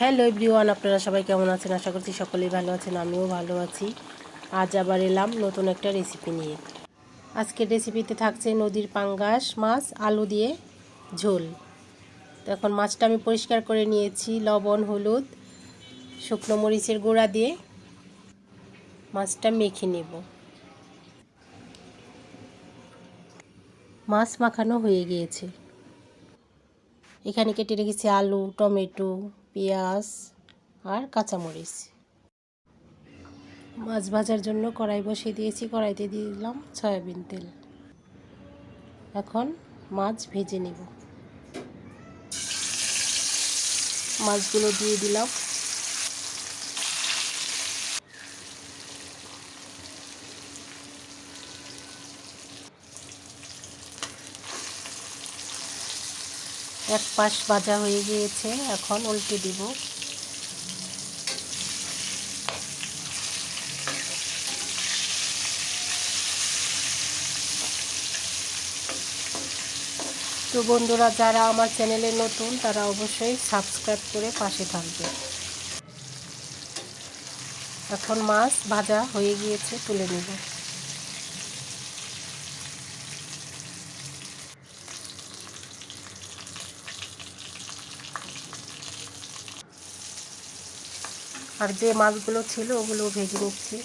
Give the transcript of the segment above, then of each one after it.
Hello everyone, আপনারা সবাই কেমন আছেন? আশা করছি সকলেই ভালো আছেন, আমিও ভালো আছি। আজ আবার এলাম নতুন একটা রেসিপি নিয়ে। আজকের রেসিপিতে থাকছে নদীর পাঙ্গাস, মাছ, আলু দিয়ে ঝোল। এখন মাছটা আমি পরিষ্কার করে নিয়েছি, লবণ, হলুদ, শুকনো মরিচের গুঁড়া দিয়ে। মাছটা মেখে নেব। মাছ মাখানো হয়ে গিয়েছে। এখানে কেটে রেখেছি আলু, টমেটো, পেঁয়াজ আর কাঁচামরিচ। মাছ ভাজার জন্য কড়াই বসিয়ে দিয়েছি, কড়াইতে দিয়ে দিলাম সয়াবিন তেল। এখন মাছ ভেজে নেব। মাছগুলো দিয়ে দিলাম। এক পাশ ভাজা হয়ে গিয়েছে, এখন উল্টে দিব। তো বন্ধুরা, যারা আমার চ্যানেলে নতুন, তারা অবশ্যই সাবস্ক্রাইব করে পাশে থাকবে। এখন মাছ ভাজা হয়ে গিয়েছে, তুলে নেব। আর যে মাছগুলো ছিল ওগুলো ভেজে নিচ্ছি।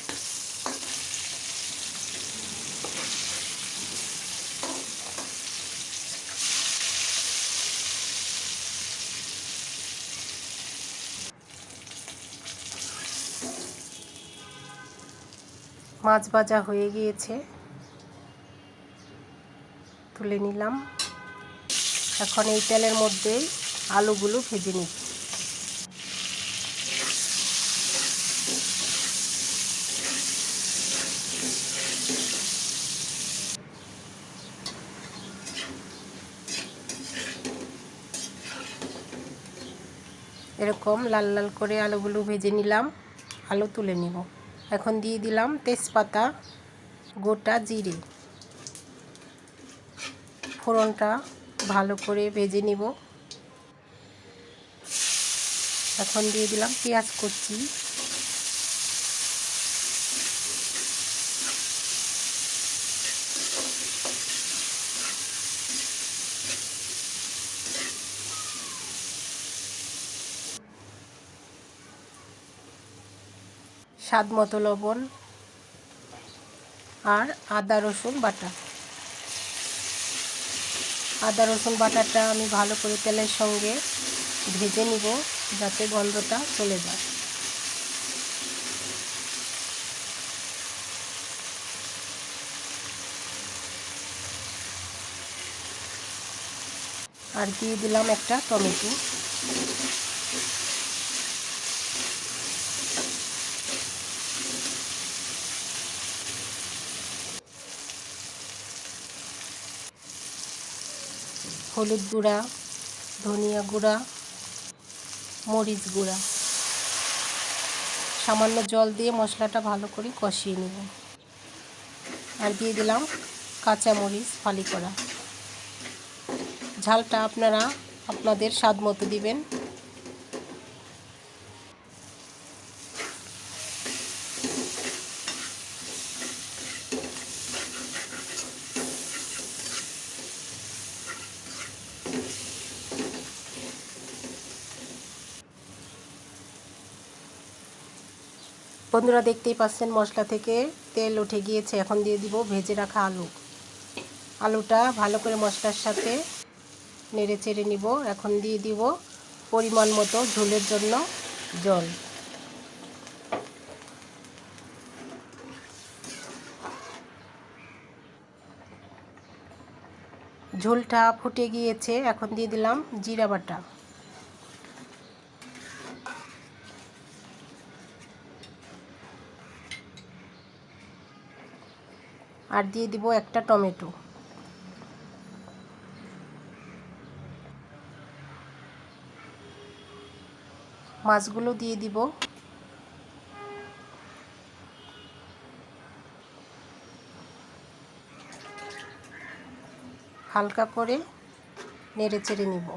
মাছ ভাজা হয়ে গিয়েছে। তুলে নিলাম। এখন এই তেলের মধ্যেই আলুগুলো ভেজে নিচ্ছি। এরকম লাল লাল করে আলুগুলো ভেজে নিলাম। আলু তুলে নিব। এখন দিয়ে দিলাম তেজপাতা, গোটা জিরে। ফোড়নটা ভালো করে ভেজে নিব। এখন দিয়ে দিলাম পেঁয়াজ কুচি। স্বাদ মতো লবণ আর আদা, রসুন বাটা। আদা, রসুন বাটাটা আমি ভালো করে তেলের সঙ্গে ভেজে নিব যাতে গন্ধটা চলে যায়। আর দিয়ে দিলাম একটা টমেটো। হলুদ গুঁড়া, ধনিয়া গুঁড়া, মরিচ গুঁড়া। সামান্য জল দিয়ে মশলাটা ভালো করে কষিয়ে নেব। আর দিয়ে দিলাম কাঁচা মরিচ ফালি করা। ঝালটা আপনারা আপনাদের স্বাদ মতো দিবেন। বন্ধুরা দেখতেই পাচ্ছেন, মশলা থেকে তেল উঠে গিয়েছে। এখন দিয়ে দিব ভেজে রাখা আলু। আলুটা ভালো করে মশলার সাথে নেড়ে চেড়ে নিব। এখন দিয়ে দিব পরিমাণ মতো ঝোলের জন্য জল। ঝোলটা ফুটে গিয়েছে। এখন দিয়ে দিলাম জিরা বাটা। আর দিয়ে দিব একটা টমেটো। মাছগুলো দিয়ে দিব। হালকা করে নেড়ে চেড়ে নিব।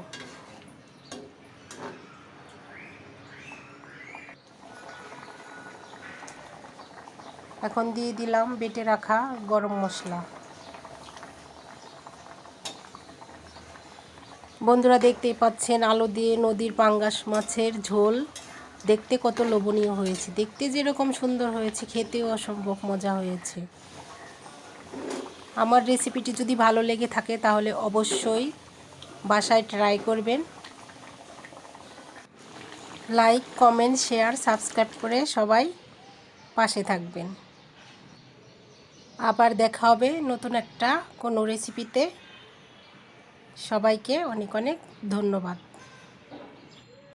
এখন দিয়ে দিলাম বেটে রাখা গরম মশলা। বন্ধুরা দেখতেই পাচ্ছেন আলো দিয়ে নদীর পাঙ্গাস মাছের ঝোল। দেখতে কত লোভনীয় হয়েছে। দেখতে যেরকম সুন্দর হয়েছে, খেতেও অসম্ভব মজা হয়েছে। আমার রেসিপিটি যদি ভালো লেগে থাকে তাহলে অবশ্যই বাসায় ট্রাই করবেন। লাইক, কমেন্ট, শেয়ার, সাবস্ক্রাইব করে সবাই পাশে থাকবেন। আবার দেখা হবে নতুন একটা কোনো রেসিপিতে সবাইকে অনেক অনেক ধন্যবাদ।